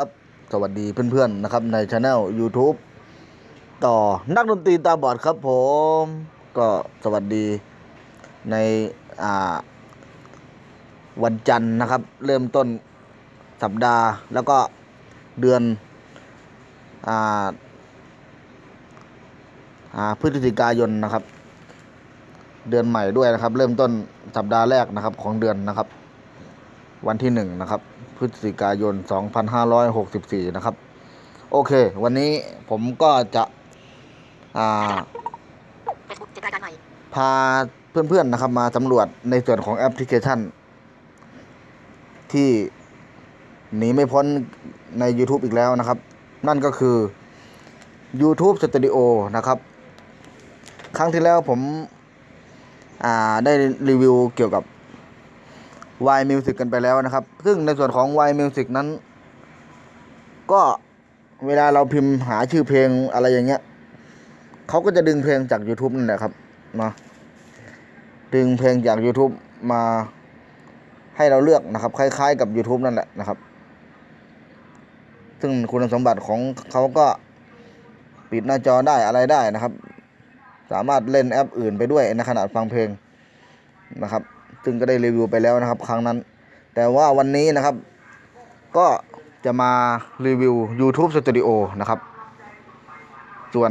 ครับสวัสดีเพื่อนๆนะครับในช anel YouTube ต่อนักดนตรีตาบอดครับผม ก็สวัสดีในอ่าวันจันทร์นะครับ เริ่มต้นสัปดาห์ แล้วก็เดือนอ่าพฤศจิกายนนะครับ เดือนใหม่ด้วยนะครับ เริ่มต้นสัปดาห์แรกนะครับของเดือนนะครับ วันที่หนึ่งนะครับ พฤศจิกายน 2564 นะครับ โอเค วันนี้ผมก็จะาพาเพื่อนๆนะครับ มาสำรวจในส่วนของแอปพลิเคชัน ที่หนีไม่พ้นใน YouTube อีกแล้วนะครับ นั่นก็คือ YouTube Studio นะครับ ครั้งที่แล้วผมได้รีวิวเกี่ยวกับ Y Music กันไปแล้วนะครับ ซึ่งในส่วนของ Y Music นั้น ก็เวลาเราพิมพ์หาชื่อเพลงอะไรอย่างเงี้ยเขาก็จะดึงเพลงจาก YouTube นั่นแหละครับเนาะดึงเพลงจาก YouTube มาให้เราเลือกนะครับ คล้าย ๆ กับ YouTube นั่นแหละนะครับ ซึ่งคุณสมบัติของเขาก็ปิดหน้าจอได้อะไรได้นะครับ สามารถเล่นแอปอื่นไปด้วยในขณะฟังเพลงนะครับ ซึ่งก็ได้รีวิวไปแล้วนะครับครั้งนั้น แต่ว่าวันนี้นะครับ ก็จะมารีวิว YouTube Studio นะครับ ส่วน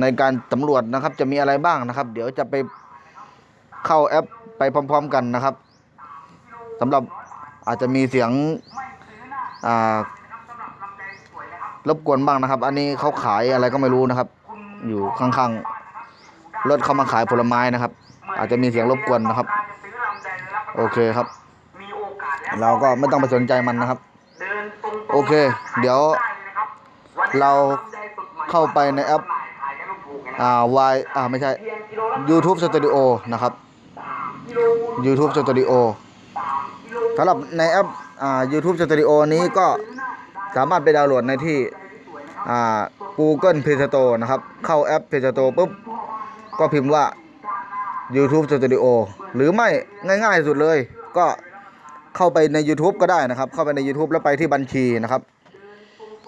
ในการสำรวจนะครับ จะมีอะไรบ้างนะครับ เดี๋ยวจะไปเข้าแอปไปพร้อม ๆ กันนะครับสำหรับอาจจะมีเสียงรบกวนบ้างนะครับ อันนี้เขาขายอะไรก็ไม่รู้นะครับ อยู่ข้างๆรถเขามาขายผลไม้นะครับ อาจจะมีเสียงรบกวนนะครับ โอเคครับ เราก็ไม่ต้องไปสนใจมันนะครับ โอเค เดี๋ยว เราเข้าไปในแอปอ่า Y อ่าไม่ใช่ YouTube Studio นะครับ YouTube Studio สำหรับในแอปอ่า YouTube Studio นี้ก็สามารถไปดาวน์โหลดในที่อ่า Google Play Store นะครับ เข้าแอป Play Store ปุ๊บ ก็พิมพ์ว่า YouTube Studio หรือไม่ง่ายๆสุดเลย ก็เข้าไปใน YouTube ก็ได้นะครับ เข้าไปใน YouTube แล้วไปที่บัญชีนะครับ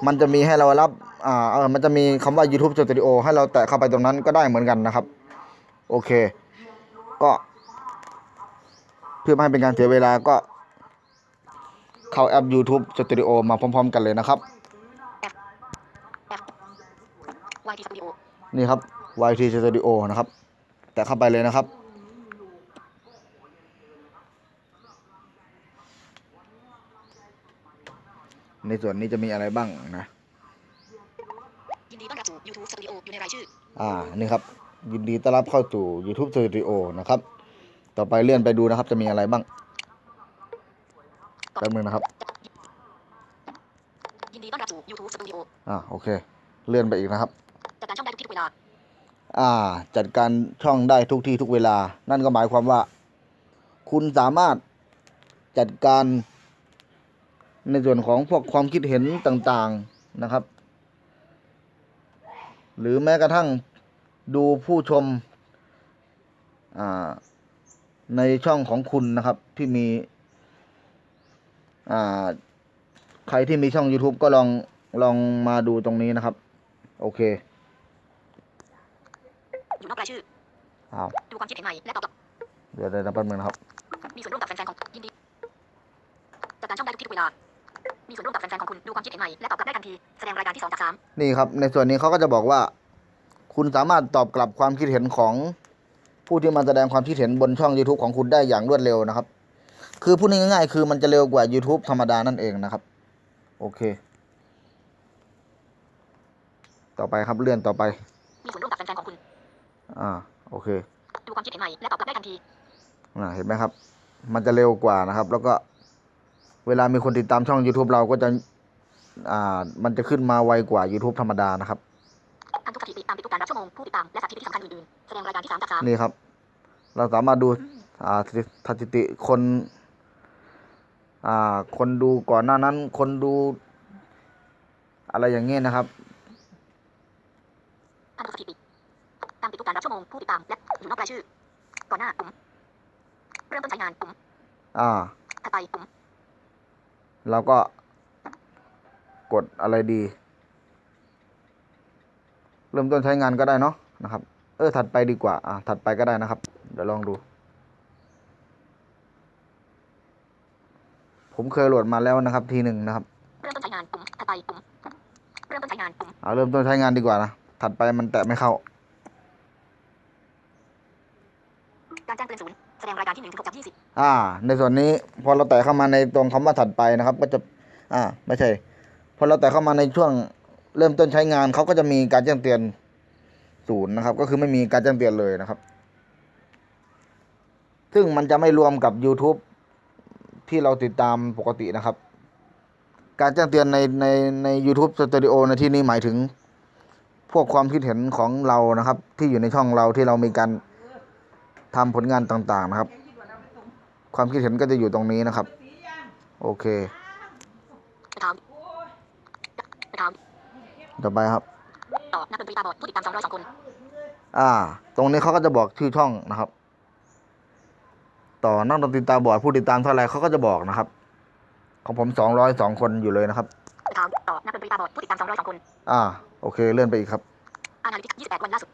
มันจะมีให้เรารับอ่าเออมันจะมีคำว่า YouTube Studio ให้เราแตะเข้าไปตรงนั้นก็ได้เหมือนกันนะครับ โอเค ก็เพื่อไม่ให้เป็นการเสียเวลาก็ เข้าแอป YouTube Studio มาพร้อม ๆ กันเลยนะครับแอปแอป YT Studio นี่ครับ YT Studio นะครับ แตะเข้าไปเลยนะครับ ในส่วนนี้จะมีอะไรบ้างนะยินดีต้อนรับสู่ YouTube Studio อยู่ในรายชื่อ อ่า นี่ครับ ยินดีต้อนรับเข้าสู่ YouTube Studio นะครับ ต่อไปเลื่อนไปดูนะครับ จะมีอะไรบ้างแป๊บนึงนะครับ ยินดีต้อนรับสู่ YouTube Studio อ่า โอเค เลื่อนไปอีกนะครับ อ่าจัดการช่องได้ทุกที่ทุกเวลา นั่นก็หมายความว่า คุณสามารถจัดการในส่วนของพวกความคิดเห็นต่างๆนะครับ หรือแม้กระทั่งดูผู้ชมในช่องของคุณนะครับที่มีใครที่มีช่อง YouTube ก็ลองลองมาดูตรงนี้นะครับ โอเค อยู่นอกรายชื่ออ้าวดูความคิดเห็นใหม่และตอบกลับเดี๋ยวเดี๋ยวแป๊บนึงนะครับ มีส่วนร่วมกับแฟนๆของยินดีจัดการช่องได้ทุกที่ทุกเวลา มีส่วนร่วมกับแฟนๆของคุณดูความคิดเห็นใหม่และตอบกลับได้ทันทีแสดงรายการที่สองจากสามนี่ครับ ในส่วนนี้เขาก็จะบอกว่า คุณสามารถตอบกลับความคิดเห็นของผู้ที่มาแสดงความคิดเห็นบนช่อง YouTube ของคุณได้อย่างรวดเร็วนะครับ คือพูดง่ายๆ คือมันจะเร็วกว่า YouTube ธรรมดานั่นเองนะครับ โอเค ต่อไปครับเลื่อนต่อไป อ่าโอเค ดูความคิดเห็นใหม่และตอบกลับได้ทันทีอ่าเห็นไหมครับ มันจะเร็วกว่านะครับ แล้วก็เวลามีคนติดตามช่อง YouTube เราก็จะอ่ามันจะขึ้นมาไวกว่า YouTube ธรรมดานะครับทำทุกสถิติตามติดทุกการรับชั่วโมงผู้ติดตามและสถิติที่สำคัญอื่นๆแสดงรายการที่สามจากสามนี่ครับ เราสามารถดูอ่าสถิสถิติคนอ่าคนดูก่อนหน้านั้น คนดู อะไรอย่างเงี้ยนะครับ ทำทุกสถิติ ตามติดทุกการรับชั่วโมง ผู้ติดตาม และอยู่นอกรายชื่อ ก่อนหน้าปุ่ม เริ่มต้นใช้งานปุ่มอ่าถัดไปปุ่มเราก็ กดอะไรดี เริ่มต้นใช้งานก็ได้เนาะนะครับ เออถัดไปดีกว่า อะถัดไปก็ได้นะครับ เดี๋ยวลองดู ผมเคยโหลดมาแล้วนะครับ ทีหนึ่งนะครับเริ่มต้นใช้งานปุ่มถัดไปปุ่มเริ่มต้นใช้งานปุ่มเอาเริ่มต้นใช้งานดีกว่านะถัดไปมันแตะไม่เข้า การแจ้งเตือนศูนย์แสดงรายการที่หนึ่งถึงหกจากยี่สิบอ่า ในส่วนนี้พอเราแตะเข้ามาในตรงคำว่าถัดไปนะครับ ก็จะ อ่า ไม่ใช่ พอเราแตะเข้ามาในช่วงเริ่มต้นใช้งานเขาก็จะมีการแจ้งเตือนศูนย์นะครับ ก็คือไม่มีการแจ้งเตือนเลยนะครับ ซึ่งมันจะไม่รวมกับ YouTube ที่เราติดตามปกตินะครับ การแจ้งเตือนในในใน u t u b e Studio ในที่นี้หมายถึง พวกความคิดเห็นของเรานะครับ ที่อยู่ในช่องเราที่เรามีการ ทำผลงานต่างๆนะครับ ความคิดเห็นก็จะอยู่ตรงนี้นะครับ โอเคไปทางไปทางต่อไปครับต่อนักดนตรีตาบอดผู้ติดตามสองร้อยสองคนอ่า ตรงนี้เขาก็จะบอกชื่อช่องนะครับ ต่อนักดนตรีตาบอดผู้ติดตามเท่าไหรเขาก็จะบอกนะครับ ของผมสองร้อยสองคนอยู่เลยนะครับไปทางต่อนักดนตรีตาบอดผู้ติดตามสองร้อยสองคนอ่าโอเค เลื่อนไปอีกครับ อานาลิติกยี่สิบแปดวันล่าสุด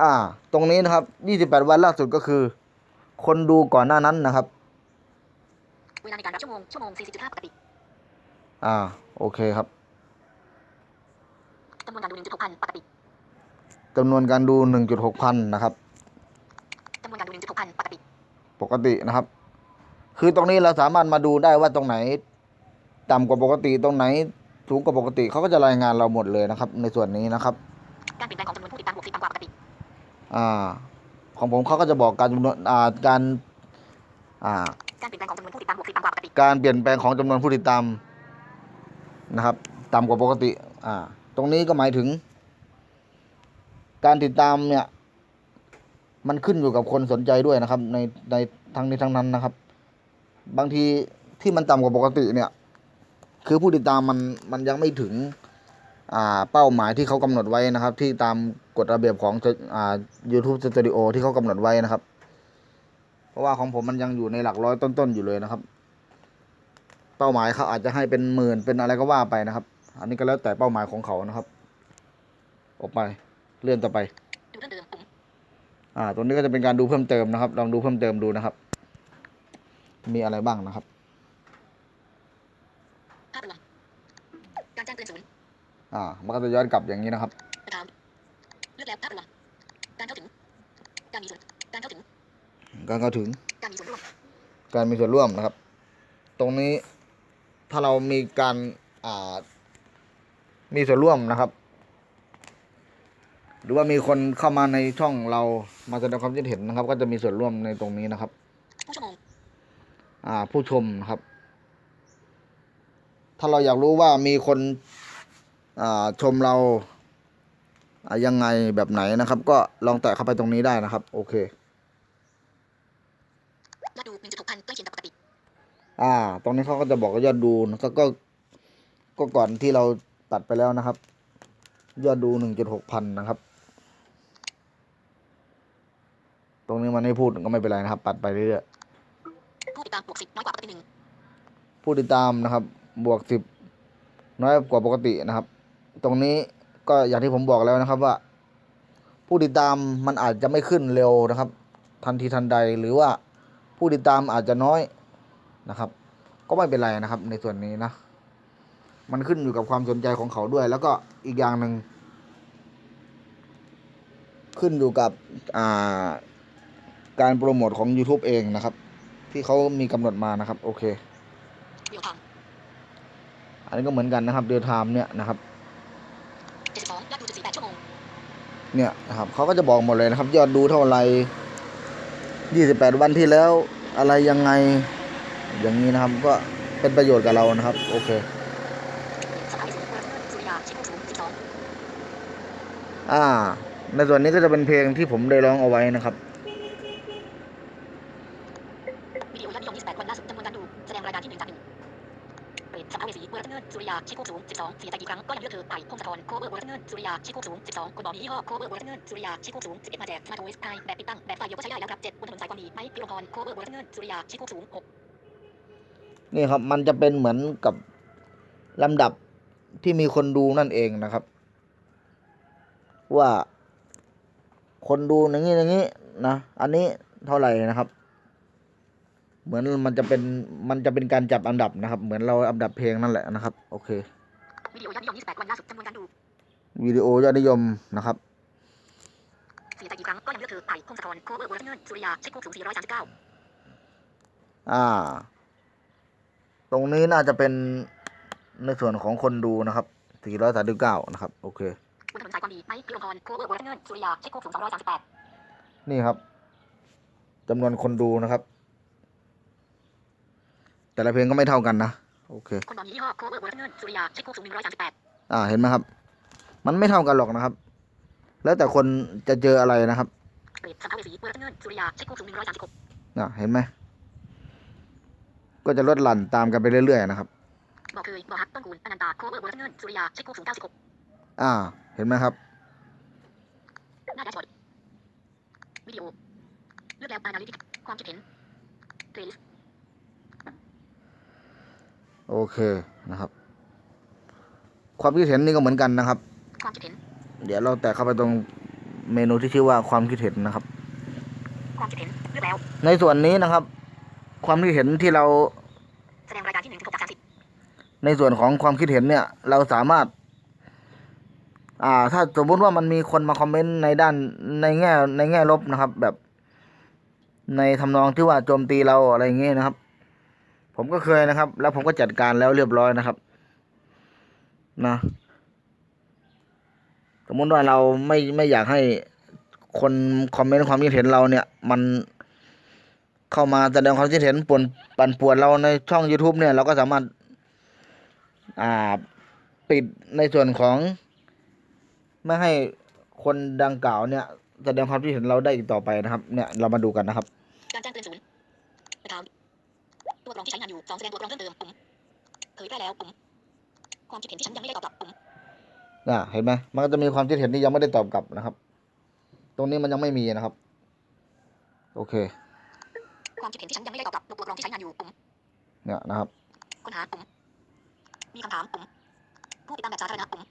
อ่า ตรงนี้นะครับยี่สิบแปดวันล่าสุดก็คือ คนดูก่อนหน้านั้นนะครับ เวลาในการรับชั่วโมง ชั่วโมงสี่สิบจุดห้าปกติ อ่า โอเคครับจำนวนการดูหนึ่งจุดหกพันปกติจำนวนการดูหนึ่งจุดหกพันนะครับจำนวนการดูหนึ่งจุดหกพันปกติ ปกตินะครับ คือตรงนี้เราสามารถมาดูได้ว่าตรงไหน ต่ำกว่าปกติตรงไหนสูงกว่าปกติเขาก็จะรายงานเราหมดเลยนะครับ ในส่วนนี้นะครับ การเปลี่ยนแปลงของจำนวน ของผมเขาก็จะบอกการจำนวนอ่าการอ่าการเปลี่ยนแปลงของจำนวนผู้ติดตามบวกสิบต่ำกว่าปกติการเปลี่ยนแปลงของจำนวนผู้ติดตามนะครับต่ำกว่าปกติอ่าตรงนี้ก็หมายถึง การติดตามเนี่ยมันขึ้นอยู่กับคนสนใจด้วยนะครับ ในในทั้งนี้ทั้งนั้นนะครับ บางทีที่มันต่ำกว่าปกติเนี่ย คือผู้ติดตามมันมันยังไม่ถึงอ่า เป้าหมายที่เขากำหนดไว้นะครับ ที่ตามกฎระเบียบของอ่า YouTube Studio ที่เขากำหนดไว้นะครับ เพราะว่าของผมมันยังอยู่ในหลักร้อยต้นๆอยู่เลยนะครับ เป้าหมายเขาอาจจะให้เป็นหมื่นเป็นอะไรก็ว่าไปนะครับ อันนี้ก็แล้วแต่เป้าหมายของเขานะครับ ออกไปเลื่อนต่อไปอ่าตรงนี้ก็จะเป็นการดูเพิ่มเติมนะครับ ลองดูเพิ่มเติมดูนะครับ มีอะไรบ้างนะครับภาพรวมการแจ้งเตือนศูนย์ อ่า มันก็จะย้อนกลับอย่างนี้นะครับไปทางเลือกแล้วภาพรวมการเข้าถึง การมีส่วนการเข้าถึง การเข้าถึง การมีส่วนร่วม การมีส่วนร่วมนะครับ ตรงนี้ถ้าเรามีการอ่ามีส่วนร่วมนะครับ หรือว่ามีคนเข้ามาในช่องเรามาแสดงความคิดเห็นนะครับ ก็จะมีส่วนร่วมในตรงนี้นะครับ ผู้ชั่วโมงอ่า ผู้ชมนะครับ ถ้าเราอยากรู้ว่ามีคนอ่า ชมเราอ่ายังไงแบบไหนนะครับ ก็ลองแตะเข้าไปตรงนี้ได้นะครับ โอเคยอดดูหนึ่งจุดหกพันใกล้เคียงกับปกติอ่า ตรงนี้เขาก็จะบอกว่ายอดดูนะก็ก็ก็ก่อนที่เราตัดไปแล้วนะครับ ยอดดูหนึ่งจุดหกพันนะครับ ตรงนี้มันไม่พูดก็ไม่เป็นไรนะครับ ปัดไปเรื่อยผู้ติดตามบวกสิบน้อยกว่าปกติหนึ่งๆผู้ติดตามนะครับ บวกสิบน้อยกว่าปกตินะครับ ตรงนี้ก็อย่างที่ผมบอกแล้วนะครับว่า ผู้ติดตามมันอาจจะไม่ขึ้นเร็วนะครับ ทันทีทันใดหรือว่าผู้ติดตามอาจจะน้อยนะครับ ก็ไม่เป็นไรนะครับ ในส่วนนี้นะ มันขึ้นอยู่กับความสนใจของเขาด้วย แล้วก็อีกอย่างหนึ่งขึ้นอยู่กับอ่าการโปรโมทของ YouTube เองนะครับ ที่เขามีกำหนดมานะครับ โอเคเรียวไทม์อันนี้ก็เหมือนกันนะครับเด l ไทม์เนี่ยนะครับ เจ็ดสิบสองยอดดูจุดสี่แปดชั่วโมง เนี่ยนะครับเขาก็จะบอกหมดเลยนะครับ ยอดดูเท่าไหร่ 28 วันที่แล้วอะไรยังไงอย่างนี้นะครับก็เป็นประโยชน์กับเรานะครับ โอเคอ่าในส่วนนี้ก็จะเป็นเพลงที่ผมได้ร้องเอาไว้นะครับาชิโกสูงสิบสองคนบอกมียี่ห้อโคเวอร์เวอร์เงินสุริยาชิโกสูงสิบเอ็ดมาแจกสมาร์ทโฟนไทยแบบติดตั้งแบบไฟเดียวก็ใช้ได้แล้วครับเจ็ดบนถนนสายความดีไม้พิรพรโคเวอร์เวอร์เงินสุริยาชิโกสูงหกนี่ครับมันจะเป็นเหมือนกับลำดับที่มีคนดูนั่นเองนะครับ ว่า คนดูอย่างนี้อย่างนี้นะอันนี้เท่าไหร่นะครับ เหมือนมันจะเป็นมันจะเป็นการจับอันดับนะครับ เหมือนเราอันดับเพลงนั่นแหละนะครับ โอเควิดีโอยอดนิยม28วันล่าสุดจำนวนการดู วิดีโอยอดนิยมนะครับเสียใจกี่ครั้งก็ยังเลือกเธอไผ่พงศธรโคเวอร์เวอร์เงินสุริยาเช็คคู่สูง439อ่า ตรงนี้น่าจะเป็นในส่วนของคนดูนะครับ439นะครับ โอเคคุณถนนสายความดีไม้พิรมพรโคเวอร์เวอร์เงินสุริยาเช็คคู่สูง238นี่ครับจำนวนคนดูนะครับ แต่ละเพลงก็ไม่เท่ากันนะ โอเคคนบอกยี่ห้อโคเวอร์เวอร์เงินสุริยาเช็คคู่สูง138อ่า เห็นไหมครับ มันไม่เท่ากันหรอกนะครับ แล้วแต่คนจะเจออะไรนะครับน่ะเห็นไหมก็จะลดหลั่นตามกันไปเรื่อยๆนะครับบอกเคยบอกฮักต้นคูณอนันตาโคเวอร์เวอร์เงินสุริยาเช็คคู่สูง96อ่า เห็นไหมครับหน้าแดชบอร์ดวิดีโอเลือกแล้ว Analytics ความคิดเห็น Playlist โอเคนะครับ ความคิดเห็นนี่ก็เหมือนกันนะครับ ความคิดเห็น เดี๋ยวเราแตะเข้าไปตรงเมนูที่ชื่อว่าความคิดเห็นนะครับ ความคิดเห็นเลือกแล้ว ในส่วนนี้นะครับ ความคิดเห็นที่เราแสดงรายการที่1ถึง6จาก30ในส่วนของความคิดเห็นเนี่ย เราสามารถ อ่า ถ้าสมมุติว่ามันมีคนมาคอมเมนต์ในด้านในแง่ในแง่ลบนะครับ แบบ ในทำนองที่ว่าโจมตีเราอะไรอย่างเงี้ยนะครับ ผมก็เคยนะครับ แล้วผมก็จัดการแล้วเรียบร้อยนะครับ นะส มมติว่าเราไม่ไม่อยากให้คนคอมเมนต์ความคิดเห็นเราเนี่ยมันเข้ามาแสดงความคิดเห็นปวนปั่นป่วนเราในช่อง YouTube เนี่ยเราก็สามารถอ่าปิดในส่วนของ ไม่ให้คนดังกล่าวเนี่ยแสดงความคิดเห็นเราได้อีกต่อไปนะครับ เนี่ยเรามาดูกันนะครับการแจ้งเตือนศูนย์นะครับตัวกรองที่ใช้งานอยู่สองแสดงตัวกรองเพิ่มเติมปุ่มเผยแพร่แล้วปุ่มความคิดเห็นที่ฉันยังไม่ได้ตอบกลับปุ่ม น่ะเห็นไหมมันก็จะมีความคิดเห็นที่ยังไม่ได้ตอบกลับนะครับ ตรงนี้มันยังไม่มีนะครับ โอเค ความคิดเห็นที่ฉันยังไม่ได้ตอบกลับตัวกรองที่ใช้งานอยู่ปุ่มเนี่ยนะครับค้นหาปุ่มมีคำถามปุ่มผู้ติดตามแบบสาธารณะปุ่ม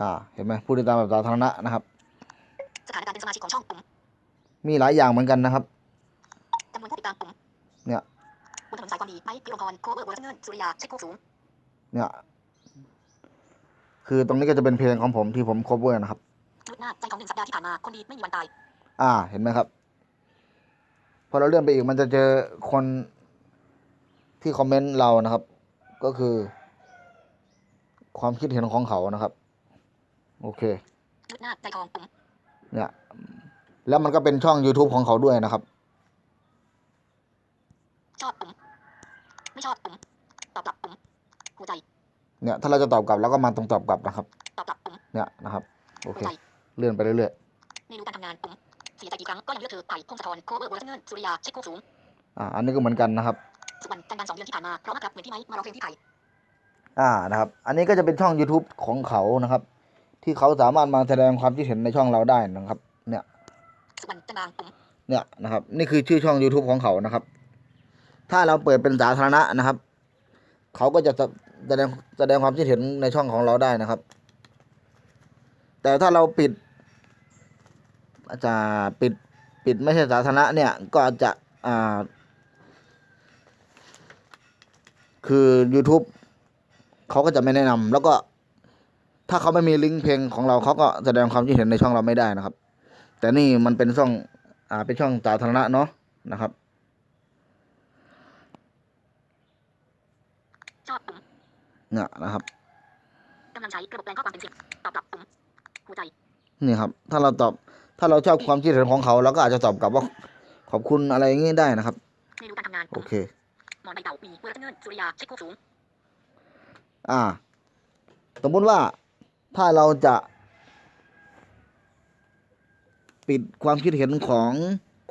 อ่า เห็นไหมผู้ติดตามแบบสาธารณะนะครับ สถานการณ์เป็นสมาชิกของช่องปุ่มมีหลายอย่างเหมือนกันนะครับจำนวนผู้ติดตามปุ่มเนี่ยบนถนนสายความดีไม้พิรมพรโคเวอร์เวอร์เงินสุริยาเช็คคู่สูงเนี่ย คือตรงนี้ก็จะเป็นเพลงของผมที่ผม cover นะครับมืดหน้าใจของหนึ่งสัปดาห์ที่ผ่านมาคนดีไม่มีวันตาย อ่า เห็นไหมครับ พอเราเลื่อนไปอีกมันจะเจอคนที่คอมเมนต์เรานะครับ ก็คือ ความคิดเห็นของเขานะครับ โอเคมืดหน้าใจทองปุ่มเนี่ย แล้วมันก็เป็นช่อง YouTube ของเขาด้วยนะครับ ชอบปุ่มไม่ชอบปุ่มตอบกลับปุ่มหัวใจ เนี่ยถ้าเราจะตอบกลับเราก็มาตรงตอบกลับนะครับตอบกลับปุ่มเนี่ยนะครับโอเคเลื่อนไปเรื่อยเมนูการทำงานปุ่มเสียใจกี่ครั้งก็ยังเลือกเธอไผ่พงศธรโคเวอร์เวอร์เงินสุริยาเช็คคู่สูงอ่าอันนี้ก็เหมือนกันนะครับสุวรรณจันทร์วันสองเดือนที่ผ่านมาเพราะมากครับเหมือนที่ไม้มาร้องเพลงที่ไผ่อ่านะครับ อันนี้ก็จะเป็นช่อง YouTube ของเขานะครับ ที่เขาสามารถมาแสดงความคิดเห็นในช่องเราได้นะครับ เนี่ยสุวรรณจันทร์บางปุ่มเนี่ยนะครับ นี่คือชื่อช่อง YouTube ของเขานะครับ ถ้าเราเปิดเป็นสาธารณะนะครับ เขาก็จะ แสดงแสดงความคิดเห็นในช่องของเราได้นะครับ แต่ถ้าเราปิด อาจจะปิดปิดไม่ใช่สาธารณะเนี่ยก็อาจจะอ่าคือ YouTube เขาก็จะไม่แนะนำแล้วก็ถ้าเขาไม่มีลิงก์เพลงของเราเขาก็แสดงความคิดเห็นในช่องเราไม่ได้นะครับ แต่นี่มันเป็นช่องอ่าเป็นช่องสาธารณะเนาะนะครับ ชอบปุ่ม เนี่ยนะครับกำลังใช้ระบบแปลงข้อความเป็นเสียงตอบกลับปุ่มหัวใจนี่ครับ ถ้าเราตอบถ้าเราชอบความคิดเห็นของเขาเราก็อาจจะตอบกลับว่าขอบคุณอะไรอย่างงี้ได้นะครับเมนูการทำงานโอปุ่มเคหมอนใบเต่าปีเวอร์เงินสุริยาเช็คคู่สูงอ่า สมมุติว่าถ้าเราจะปิดความคิดเห็นของ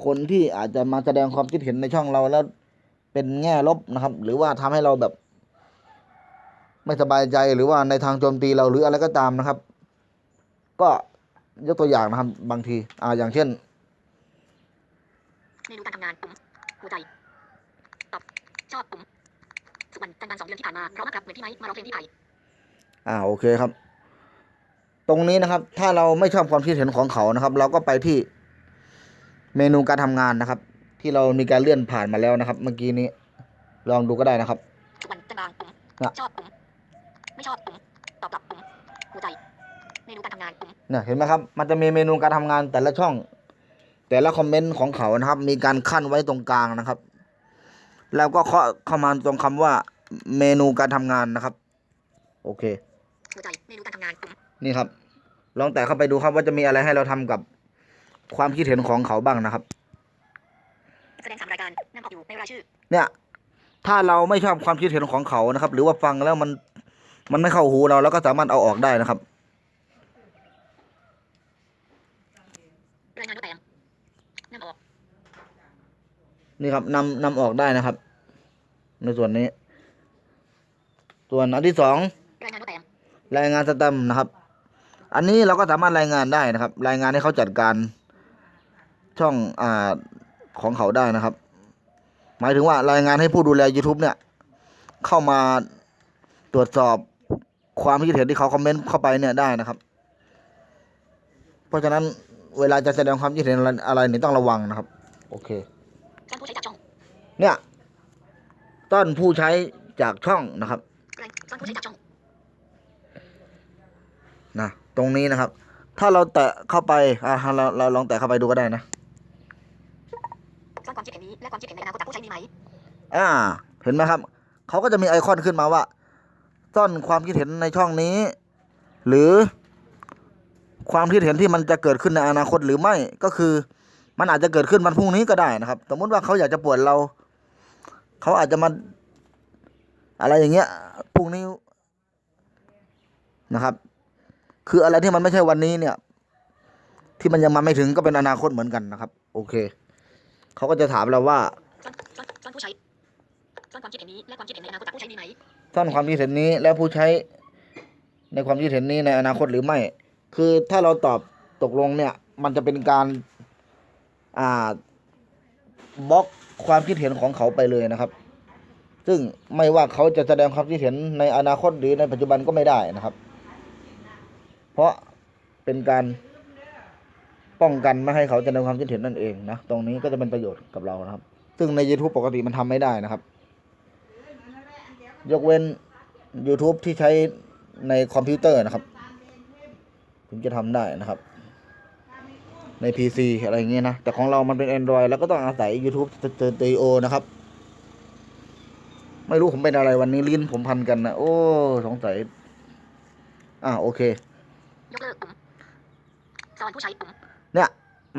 คนที่อาจจะมาแสดงความคิดเห็นในช่องเราแล้วเป็นแง่ลบนะครับ หรือว่าทำให้เราแบบ ไม่สบายใจหรือว่าในทางโจมตีเราหรืออะไรก็ตามนะครับ ก็ยกตัวอย่างนะครับ บางที อ่าอย่างเช่นเมนูการทำงานปุ่มหัวใจตอบชอบปุ่มสุวรรณจันทร์วันสองเดือนที่ผ่านมาเพราะมากครับเหมือนที่ไม้มาร้องเพลงที่ไผ่อ่าโอเคครับ ตรงนี้นะครับ ถ้าเราไม่ชอบความคิดเห็นของเขานะครับ เราก็ไปที่เมนูการทำงานนะครับ ที่เรามีการเลื่อนผ่านมาแล้วนะครับ เมื่อกี้นี้ ลองดูก็ได้นะครับทุกวันจันทร์บางปุ่มน่ะชอบปุ่มไม่ ชอบปุ่มตอบกลับปุ่มหัวใจเมนูการทำงานปุ่มเนี่ยเห็นไหมครับ มันจะมีเมนูการทำงานแต่ละช่อง แต่ละคอมเมนต์ของเขานะครับ มีการขั้นไว้ตรงกลางนะครับ แล้วก็เคาะเข้ามาตรงคำว่าเมนูการทำงานนะครับ โอเคหัวใจเมนูการทำงานปุ่มนี่ครับ ลองแตะเข้าไปดูครับว่าจะมีอะไรให้เราทำกับความคิดเห็นของเขาบ้างนะครับแสดงสามรายการนำออกอยู่ในรายชื่อเนี่ย ถ้าเราไม่ชอบความคิดเห็นของเขานะครับ หรือว่าฟังแล้วมัน มันไม่เข้าหูเราเราก็สามารถเอาออกได้นะครับรายงานยกแปลงนำออกนี่ครับนำนำออกได้นะครับ ในส่วนนี้ ส่วนอันที่สองรายงานยกแปลงรายงานสแตมป์นะครับ อันนี้เราก็สามารถรายงานได้นะครับ รายงานให้เขาจัดการช่องอ่าของเขาได้นะครับ หมายถึงว่ารายงานให้ผู้ดูแล YouTube เนี่ย เข้ามาตรวจสอบ ความคิดเห็นที่เขาคอมเมนต์เข้าไปเนี่ยได้นะครับ เพราะฉะนั้นเวลาจะแสดงความคิดเห็นอะไรอะไรเนี่ยต้องระวังนะครับ โอเคท่านผู้ใช้จากช่องเนี่ยต้นผู้ใช้จากช่องนะครับรายท่านผู้ใช้จากช่องนะตรงนี้นะครับ ถ้าเราแตะเข้าไปอ่าเราเราลองแตะเข้าไปดูก็ได้นะสร้างความคิดเห็นนี้และความคิดเห็นในอนาคตจากผู้ใช้มีไหมอ่า เห็นไหมครับ เขาก็จะมีไอคอนขึ้นมาว่า ซ่อนความคิดเห็นในช่องนี้ หรือความคิดเห็นที่มันจะเกิดขึ้นในอนาคตหรือไม่ก็คือ มันอาจจะเกิดขึ้นวันพรุ่งนี้ก็ได้นะครับ สมมติว่าเขาอยากจะปวดเรา เขาอาจจะมา อะไรอย่างเงี้ยพรุ่งนี้นะครับ คืออะไรที่มันไม่ใช่วันนี้เนี่ย ที่มันยังมาไม่ถึงก็เป็นอนาคตเหมือนกันนะครับ โอเคเขาก็จะถามเราว่าสร้างความคิดเห็นนี้และความคิดเห็นในอนาคตจากผู้ใช้มีไหม ซ่อนความคิดเห็นนี้ และผู้ใช้ในความคิดเห็นนี้ในอนาคตหรือไม่ คือถ้าเราตอบตกลงเนี่ย มันจะเป็นการ อ่าบล็อกความคิดเห็นของเขาไปเลยนะครับ ซึ่งไม่ว่าเขาจะแสดงความคิดเห็นในอนาคตหรือในปัจจุบันก็ไม่ได้นะครับ เพราะเป็นการป้องกันไม่ให้เขาแสดงความคิดเห็นนั่นเองนะ ตรงนี้ก็จะเป็นประโยชน์กับเรานะครับ ซึ่งใน YouTube ปกติมันทำไม่ได้นะครับ ยกเว้น YouTube ที่ใช้ในคอมพิวเตอร์นะครับ ถึงจะทำได้นะครับ ใน PC อะไรอย่างเงี้ยนะ แต่ของเรามันเป็น Android แล้วก็ต้องอาศัย YouTube Stereo นะครับ ไม่รู้ผมเป็นอะไรวันนี้ลิ้นผมพันกันนะ โอ้สงสัย อ่าโอเค ยกเลิกปุ่มสอนผู้ใช้ปุ่มเนี่ย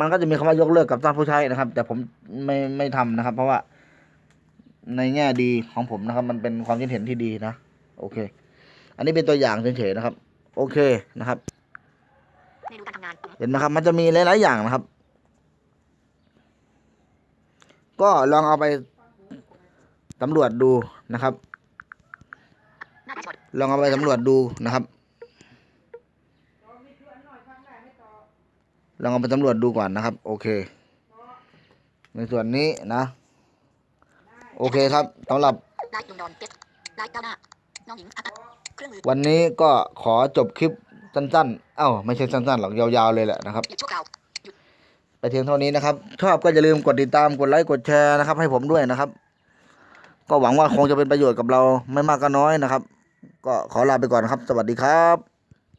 มันก็จะมีคำว่ายกเลิกกับสร้างผู้ใช้นะครับ แต่ผมไม่ไม่ทำนะครับ เพราะว่า ในแง่ดีของผมนะครับ มันเป็นความคิดเห็นที่ดีนะ โอเค อันนี้เป็นตัวอย่างเฉยๆนะครับ โอเคนะครับเห็นไหมครับ มันจะมีหลายๆอย่างนะครับ ก็ลองเอาไปสำรวจดูนะครับ ลองเอาไปสำรวจดูนะครับ ลองเอาไปสำรวจดูก่อนนะครับ โอเค ในส่วนนี้นะ โอเคครับสำหรับวันนี้ก็ขอจบคลิปสั้นๆ เอ้าไม่ใช่สั้นๆหรอกยาวๆเลยแหละนะครับไปเพียงเท่านี้นะครับ ชอบก็อย่าลืมกดติดตามกดไลค์กดแชร์นะครับ ให้ผมด้วยนะครับ ก็หวังว่าคงจะเป็นประโยชน์กับเราไม่มากก็น้อยนะครับ ก็ขอลาไปก่อนครับ สวัสดีครับ